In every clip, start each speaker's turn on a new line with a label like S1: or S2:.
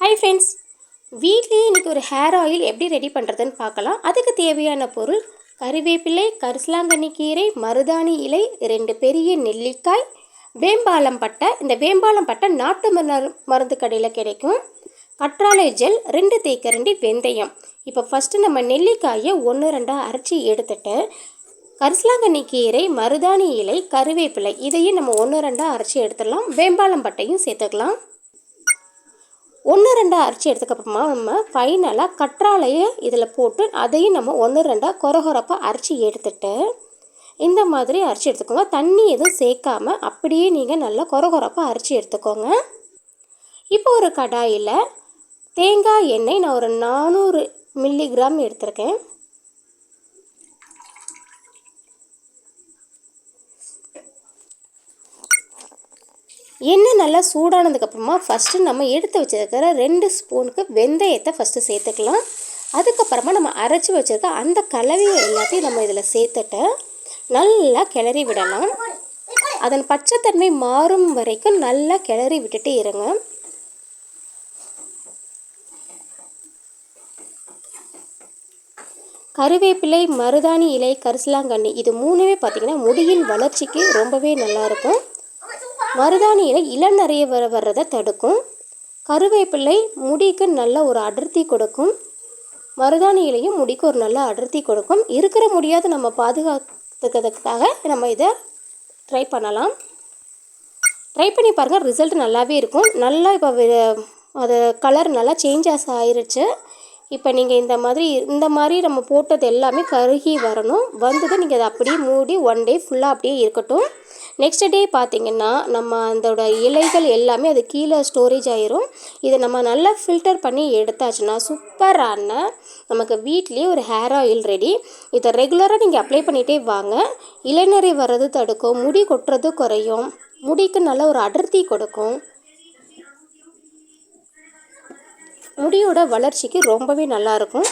S1: Hi friends வீட்லேயே இன்றைக்கி ஒரு ஹேர் ஆயில் எப்படி ரெடி பண்ணுறதுன்னு பார்க்கலாம். அதுக்கு தேவையான பொருள் கருவேப்பிலை கரிசலாங்கண்ணி கீரை மருதாணி இலை ரெண்டு பெரிய நெல்லிக்காய் வேம்பாலம் பட்டை. இந்த வேம்பாலம் பட்டை நாட்டு மருந்து மருந்து கடையில் கிடைக்கும். கற்றாழை ஜெல் ரெண்டு தேக்கரண்டி வெந்தயம். இப்போ ஃபஸ்ட்டு நம்ம நெல்லிக்காயை ஒன்று ரெண்டாக அரைச்சி எடுத்துட்டு கரிசலாங்கண்ணி கீரை மருதாணி இலை கருவேப்பிலை இதையும் நம்ம ஒன்று ரெண்டாக அரைச்சி எடுத்துடலாம். வேம்பாலம் பட்டையும் சேர்த்துக்கலாம். ஒன்று ரெண்டாக அரைச்சி எடுத்துக்கப்புறமா நம்ம ஃபைனலாக கற்றாழையை இதில் போட்டு அதையும் நம்ம ஒன்று ரெண்டாக கொரகொரப்பாக அரைச்சி எடுத்துட்டு இந்த மாதிரி அரைச்சி எடுத்துக்கோங்க. தண்ணி எதுவும் சேர்க்காம அப்படியே நீங்கள் நல்லா கொரகொரப்பாக அரைச்சி எடுத்துக்கோங்க. இப்போ ஒரு கடாயில் தேங்காய் எண்ணெய் நான் ஒரு நானூறு மில்லிகிராம் எடுத்திருக்கேன். எண்ணெய் நல்லா சூடானதுக்கப்புறமா ஃபஸ்ட்டு நம்ம எடுத்து வச்சிருக்கிற ரெண்டு ஸ்பூனுக்கு வெந்தயத்தை ஃபஸ்ட்டு சேர்த்துக்கலாம். அதுக்கப்புறமா நம்ம அரைச்சி வச்சுருக்க அந்த கலவையை எல்லாத்தையும் நம்ம இதில் சேர்த்துட்டு நல்லா கிளறி விடலாம். அதன் பச்சைத்தன்மை மாறும் வரைக்கும் நல்லா கிளறி விட்டுட்டு இருங்க. கருவேப்பிலை மருதாணி இலை கரிசலாங்கண்ணி இது மூணுமே பார்த்திங்கன்னா முடியின் வளர்ச்சிக்கு ரொம்பவே நல்லாயிருக்கும் மருதாணியில் இளம் நிறைய வர வர்றதை தடுக்கும். கருவேப்பிலை முடிக்கு நல்ல ஒரு அடர்த்தி கொடுக்கும். மருதாணியிலையும் முடிக்கு ஒரு நல்ல அடர்த்தி கொடுக்கும். இருக்கிற முடியாத நம்ம பாதுகாத்துக்கிறதுக்காக நம்ம இதை ட்ரை பண்ணலாம். ட்ரை பண்ணி பாருங்கள் ரிசல்ட் நல்லாவே இருக்கும். நல்லா இப்போ அது கலர் நல்லா சேஞ்சஸ் ஆயிருச்சு. இப்போ நீங்கள் இந்த மாதிரி இந்த மாதிரி நம்ம போட்டது எல்லாமே கருகி வரணும். வந்தது நீங்கள் அதை அப்படியே மூடி ஒன் டே ஃபுல்லாக அப்படியே இருக்கட்டும். நெக்ஸ்ட் டே பார்த்திங்கன்னா நம்ம அதோட இலைகள் எல்லாமே அது கீழே ஸ்டோரேஜ் ஆயிரும். இதை நம்ம நல்லா ஃபில்டர் பண்ணி எடுத்தாச்சுன்னா சூப்பரான நமக்கு வீட்லேயே ஒரு ஹேர் ஆயில் ரெடி இதை ரெகுலராக நீங்கள் அப்ளை பண்ணிகிட்டே வாங்க. இளைநறை வர்றது தடுக்கும் முடி கொட்டுறது குறையும். முடிக்கு நல்ல ஒரு அடர்த்தி கொடுக்கும். முடியோட வளர்ச்சிக்கு ரொம்பவே நல்லாயிருக்கும்.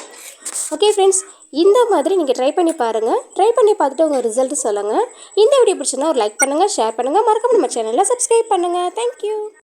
S1: ஓகே ஃப்ரெண்ட்ஸ் இந்த மாதிரி நீங்கள் ட்ரை பண்ணி பாருங்கள் ட்ரை பண்ணி பார்த்துட்டு உங்கள் ரிசல்ட் சொல்லுங்கள் இந்த வீடியோ பிடிச்சிருந்தா ஒரு லைக் பண்ணுங்கள் ஷேர் பண்ணுங்கள் மறக்காம நம்ம சேனலில் சப்ஸ்கிரைப் பண்ணுங்கள் தேங்க்யூ